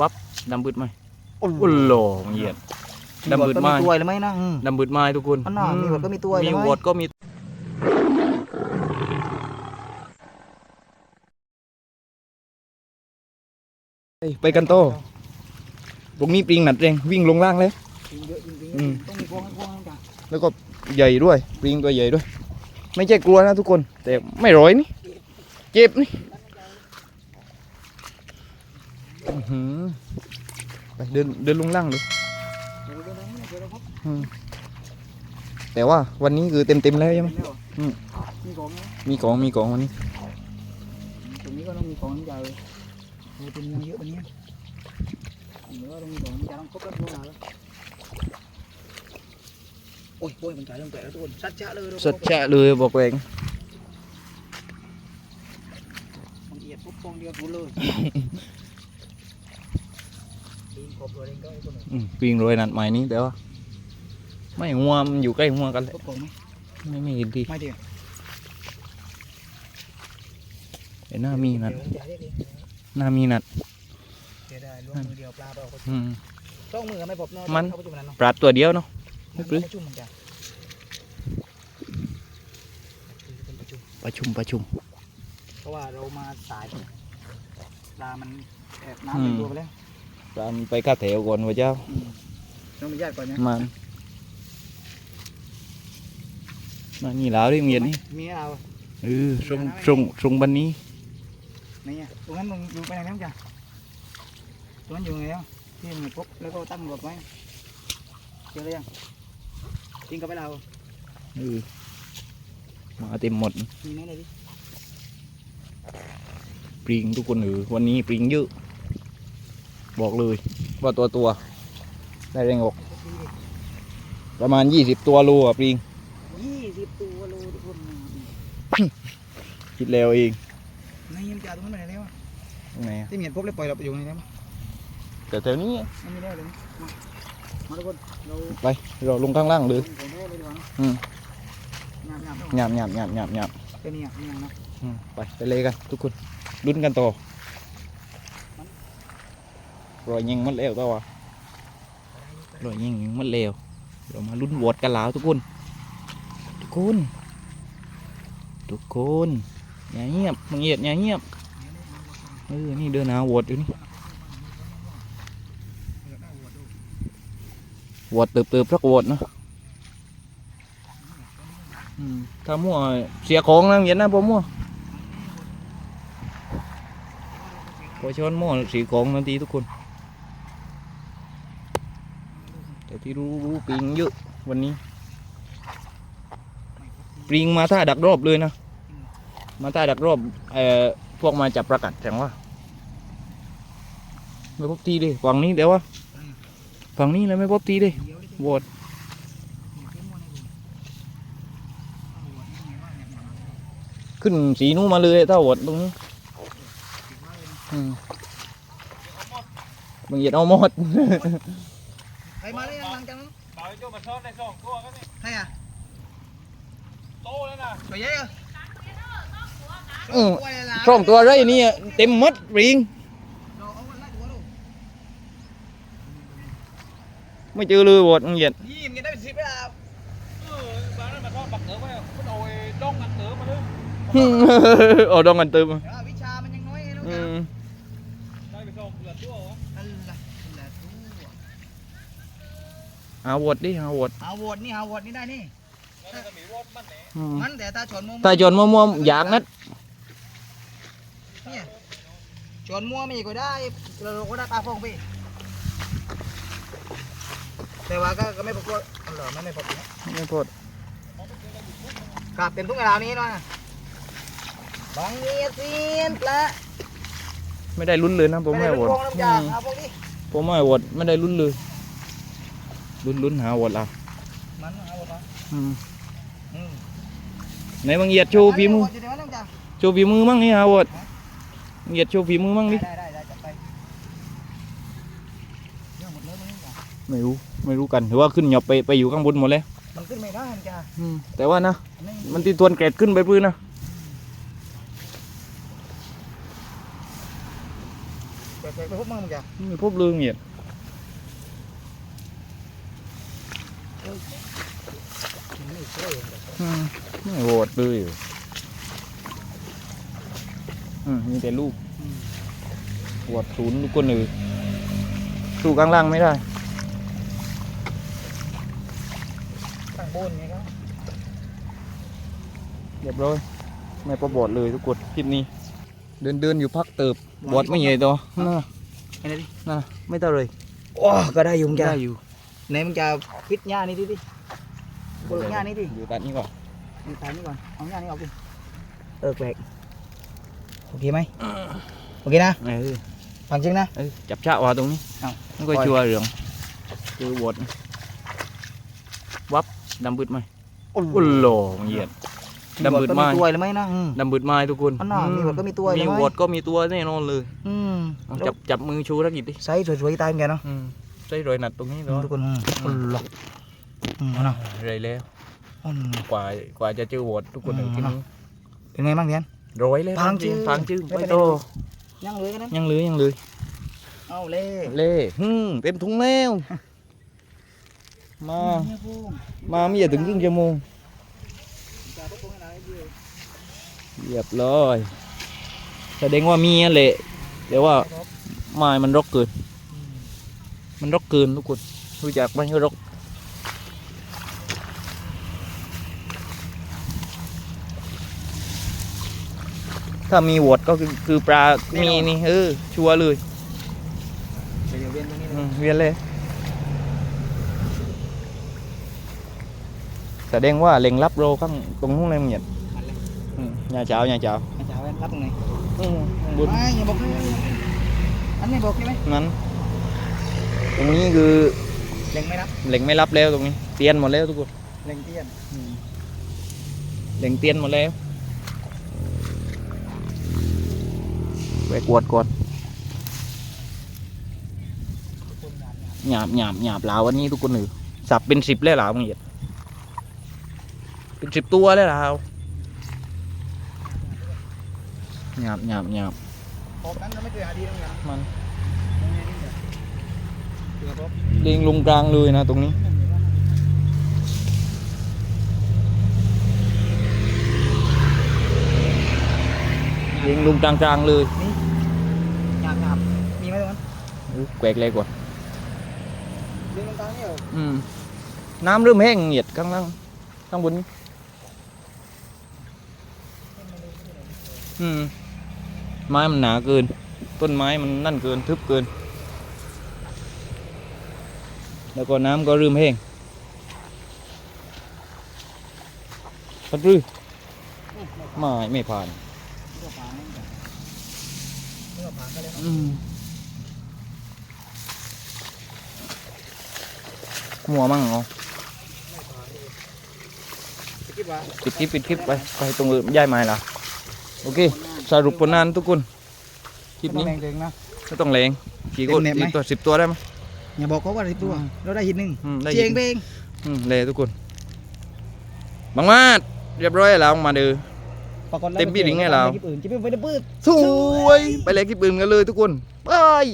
วับดำบืดไหมโอ้โอ้โหเหยียดดำบืดไม้ตัวเลยไหมนะอืมดำบืดไม้ทุกคนอันน่ะมีหวดก็มีตัวมีใช่ไหมหวดก็มีไปกันโตพวกนี้ปลิงหนัดเองวิ่งลงล่างเลยจริงเยอะจริงๆอืมต้องมีกองให้กองให้จ้ะแล้วก็ใหญ่ด้วยปลิงตัวใหญ่ด้วย ไม่ใช่กลัวนะทุกคน แต่ไม่ร้อยนี่ เจ็บนี่อื้อหือไป เดินเดินลงล่างดูเดี๋ยวเดี๋ยวเดี๋ยวเดี๋ยวเดี๋ยวครับแต่ว่าวันนี้คือเต็มเต็มๆแล้วใช่ไหมแล้วเหรออืมมีของไหมมีของมีของวันนี้ตรงนี้ก็ต้องมีของใหญ่โอ้เป็นเงินเยอะกว่านี้เดี๋ยวต้องมีของใหญ่ต้องครบแล้วทุกอย่างแล้วโอ้ยโอ้ยมันจ่ายเรื่องแปลกแล้วทุกคนชัดชะเลยสัจจะเลยบอกเองละเอียดปุ๊บกองเดียวกูเลย ปลิงโรยนัดใหม่นี้แต่ว่าไม่หัวมันอยู่ใกล้หัวกันเลยครบของไหมไม่ไม่เห็นดีไม่เดียวเห็นหน้ามีนัดเดี๋ยวจ่ายได้เองหน้ามีนัดเดี๋ยวได้ล้วงมือเดียวปลาไปเอาไปอืมต้องมือไม่พบเนาะมันเข้าไปจุ่มนั้นเนาะปลาตัวเดียวเนาะมันเข้าไปจุ่มมันจ้ะเป็นประจุประชุมประชุม เพราะว่าเรามาสายปลามันแอบน้ำเป็นตัวไปแล้ว ปลามันไปข้าแถวก่อนพระเจ้าอืมต้องมีญาติก่อนนะมันมานี่แล้วดิเมียนนี่มีเอาเออทรงทรงทรงบันนี้ไหนอะตรงนั้นมึงอยู่ไปไหนแล้วจ้ะตรงนั้นอยู่ไงแล้วที่มึงพบแล้วก็ตั้งรถไว้เจอหรือยังทิ้งกับไปเราเออมาเต็มหมดมีไหมเลยดิปลิงทุกคนเออวันนี้ปลิงเยอะ บอกเลย ว่าตัวตัว ได้แรงอก ประมาณยี่สิบตัวโลอะปลิงยี่สิบตัวโลทุกคนคิดแล้วเองในยิมจ่าตรงนั้นไปไหนแล้วอะตรงไหนอะที่เมียนพบแล้วปล่อยเราไปอยู่ไหนแล้วแต่แถวนี้ไม่มีแล้วเลยนะมามาทุกคนเราไปเราลงข้างล่างเลยของแท้เลยดีกว่านะอืมหยาบหยาบหยาบหยาบหยาบหยาบหยาบเป็นนี่อะนี่อย่างนะอืมไปไปเลยกันทุกคนลุ้นกันต่อ รอยยิงมันแล้วต่อวะรอยยิงมันแล้วเรามาลุ้นโหวตกันแล้วทุกคน ทุกคน ทุกคนอย่าเงียบมึงเหยียดอย่าเงียบเออนี่เดินหาโหวตอยู่นี่โหวตเติบเติบๆสักโหวตเนะถ้ามั่วเสียของนะเหยียดนะพอมั่วพอช้อนหม้อสีของนาทีทุกคน แต่ที่รู้รู้ปิงเยอะวันนี้ปิงมาท่าดักรอบเลยนะ มาท่าดักรอบเอ่อพวกมาจับประกัดแสดงว่าไม่พบทีเลยฝั่งนี้เดี๋ยวว่าฝั่งนี้เลยไม่พบทีเลยเดี๋ยวดิโหวตขึ้นสีนู้นมาเลยถ้าโหวตตรงนี้มมึงเหยียดเอาหมด ใครมาแล้วยังหลังจากนั้น bảo cho mà son này son cua cái này ใครอะ tô lên nè ตัวใหญ่เหรออืมตัวใหญ่ละสองตัวไรนี่เต็มหมัดปิงเราเอาไว้ไล่ตัวดูไม่เจอเลยโหวตมึงเหยียดยี่มันได้เป็นสิบแล้ว ừ, bà nó mà son bật tử mới bắt đầu đông ăn tử mà luôn โอ้ดองกันเติมเดี๋ยววิชามันยังน้อยไงลูก อื นะ ม đây bị son là chúa hả นั่นแหละนั่นแหละทู่ หาโหวตดิหาโหวตหาโหวตนี่หาโหวตนี่ได้นี่ nó là bị vót mắt nè อืมมันแต่ตาชนมัวถ้าจนมัวๆอยากนัดเนี่ยชนมัวมีก็ได้เราก็ได้ปลาฟองไปแต่ว่าก็ก็ไม่พบว่าอ๋อเหรอไม่ไม่พบนะไม่โทษกลับเต็มทุกเวลานี้ด้วยบางเงียเซียนปลาไม่ได้ลุ้นเลยนะผมไม่ไม่ได้โหวลูตกโป่งน้ำอืยามเอาพวกนี้ผมไม่โหวตไม่ได้ลุ้นเลย ลุ้นลุ้นหาโหวตละมันเอาไปอืมอืมไหนบางเหยียดโชว์ฝีมือเดี๋ยวน้ำยาโชว์ฝีมือมั่งนี่หาโหวตเหยียดโชว์ฝีมือมั่งดิได้ได้ได้จัดไปเยอะหมดเลยมันจ้ะไม่รู้ไม่รู้กันถือว่าขึ้นหยอบไปไปอยู่ข้างบนหมดแล้วมันขึ้นไม่ได้มันจ้ะอืมแต่ว่านะอันนี้มันตีทวนเกรดขึ้นไปพื้นนะแต่แต่ไปพบมึงมึงจ้ะไม่พบเรื่องเหยียด มัน ไม่ช่วยเลยอืมไม่โหดเลยอืมมีแต่ลูกโหดศูนย์ทุกคนเลยสู้ข้างล่างไม่ได้ตั้งบนไงครับเรียบร้อยไม่ประบอดเลยทุกคนคลิปนี้ เดินเดินอยู่พักเติบบอดไม่ใหญ่ตัวนั่นน่ะไอ้นี่ดินั่นน่ะไม่เท่าเลยโอ้ก็ได้อยู่มึงจ้ะได้อยู่ ไหนมึงจะพิษหญ้านี่ดิดิปลูกหญ้านี่ดิอยู่ตัดนี้ก่อนมึงตายนี่ก่อนเอาหญ้านี่ออกดิเออแปลกโอเคไหมโอเคนะเออฟังจริงนะเออจับชะวาตรงนี้เอ้ามันก็ปล่อยชัวร์เหลืองคือบดวับดำบึดไหมโอ้โหเหยียดดำบึดก็ไม้ตัวเลยไหมนะอืมดำบึดไม้ทุกคนอันน่ะมีบดก็มีตัวมีใช่ไหมวดก็มีตัวแน่นอนเลยอืมเอาจับจับมือชูรักกิจดิไซส์สวยๆตายเหมือนกันเนาะ อืมใส่รอยหนัดตรงนี้อืเนาะมทุกคนอืมอืมหรอกอืมเอาเนาะไรแล้วอืมกว่ากว่าจะเจอวดทุกคนอืมถึงเนาะเป็นไงบ้างเทียนร้อยแล้วพังชื่อพังชื่อไม่ไม่เป็นไรโตยังเลยกันนั้นยังเหลือยังเหลือเอาเล่เล่ฮึมเต็มถุงแล้วมาเนี่ยพูงมาไม่อย่าถึงครึ่งชั่วโมงจะพบกันอะไรเยอะเรียบร้อยแสดงว่ามีนั่นแหละแต่ว่าไม้มันรกเกิน มันรกเกินทุกคนรู้จักไหมว่ารกถ้ามีวดก็คือคือปลา มีนี่เออชัวร์เลยเดี๋ยวเวียนตรงนี้อืมเวียนเลย แสดงว่าเล็งรับโรข้างตรงนู้นเลยมึงเหยียดมันเลยอืมอย่าเจ้าอย่าเจ้าอาจารย์เว้นรับ ตรงไหนอืมข้างบนไม่อย่าบอกเลยอันนี้บอกใช่ไหมนั้นตรงนี้คือเล็งไม่รับเหล็กไม่รับแล้วตรงนี้ เตียนหมดแล้วทุกคนเล็งเตี้ยนเหล็กเตียนหมดแล้วไปกวดกวดหยาบหยาบหยาบลาววันนี้ทุกคนหนึ่งสับเป็นสิบแล้วลาวมึงเหยียดเป็นสิบตัวแล้วลาวหยาบหยาบหยาบออกนั้นก็ไม่เคยหาดีตรงนี้มัน เกือบพบเลียงลงกลางเลยนะตรงนี้เลียงลงกลางกลางๆเลยหยาบหยาบมีไหมตรงนั้นอุ๊ยแกวกเลยกว่าเรื่องตรงกลางนี่เหรออืมน้ำเริ่มแห้งเหยียดข้างล่างข้างบนนี้อืมไม้มันหนาเกิน ต้นไม้มันนั่นเกินทึบเกิน แล้วก็น้ำก็เริ่มแห้งพัดรื้อไม่ไม่ผ่านเรื่องผาเนี่ยเรื่องผาก็เลยอืมมัวมั่งเอาคิดว่าปิดคลิปปิดคลิปไปไปตรงอื่นย้ายไม้ละโอเคสรุปผลงานทุกคนคลิปนี้นี้แรงเองนะไม่ต้องแรงกี่คนเต็มเน็ตไหมกี่ตัวสิบตัวได้ไหม อย่าบอกเขาว่าสิบตัวเราได้หินหนึ่งอืมได้เจียงยินเบงอืมเลยทุกคนบังมาดเรียบร้อยแล้วมาดูปรากฏแล้วเต็มปีหรือไงเราคลิปอื่นจะไม่ไปได้ปื้ด สวย ไปเลยคลิปอื่นกันเลยทุกคนบาย